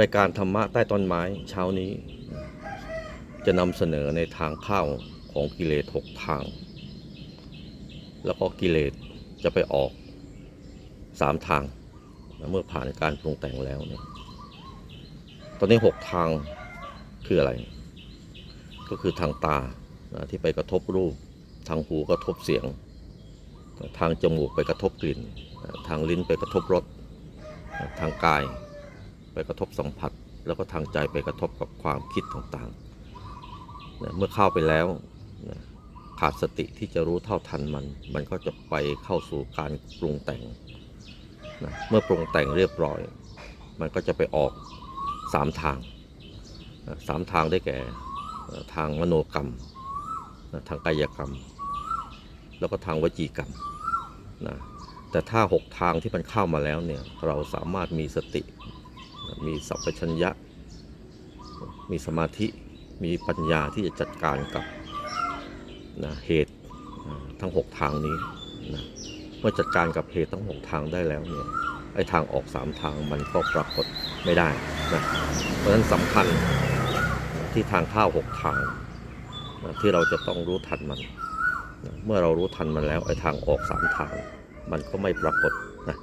รายการธรรมะใต้ต้นไม้เช้านี้ จะนำเสนอในทางเข้าของกิเลสหกทาง แล้วก็กิเลสจะไปออกสามทางนะเมื่อผ่านการปรุงแต่งแล้วเนี่ยตอนนี้หกทางคืออะไร ก็คือทางตานะที่ไปกระทบรูป ทางหูกระทบเสียง ทางจมูกไปกระทบกลิ่น ทางลิ้นไปกระทบรสทางกาย ไปกระทบสัมผัส แล้วก็ทางใจไปกระทบกับความคิดต่างๆนะเมื่อเข้าไปแล้วนะขาดสติที่จะรู้เท่าทันมัน มันก็จะไปเข้าสู่การปรุงแต่งนะเมื่อปรุงแต่งเรียบร้อย มันก็จะไปออกสามทางนะสามทางได้แก่ทางมโนกรรมนะทางกายกรรม แล้วก็ทางวจีกรรมนะแต่ถ้าหกทางที่มันเข้ามาแล้วเนี่ย เราสามารถมีสติ มีสัพพัญญะ มีสมาธิ มีปัญญาที่จะจัดการกับนะเหตุทั้ง 6 ทางนี้นะเมื่อจัดการกับเหตุทั้ง 6 ทางได้แล้วเนี่ยไอ้ทางออก 3 ทางมันก็ปรากฏไม่ได้นะเพราะฉะนั้นสำคัญที่ทางเข้า6ทางนะที่เราจะต้องรู้ทันมันนะเมื่อเรารู้ทันมันแล้วไอ้ทางออก 3 ทางมันก็ไม่ปรากฏนะ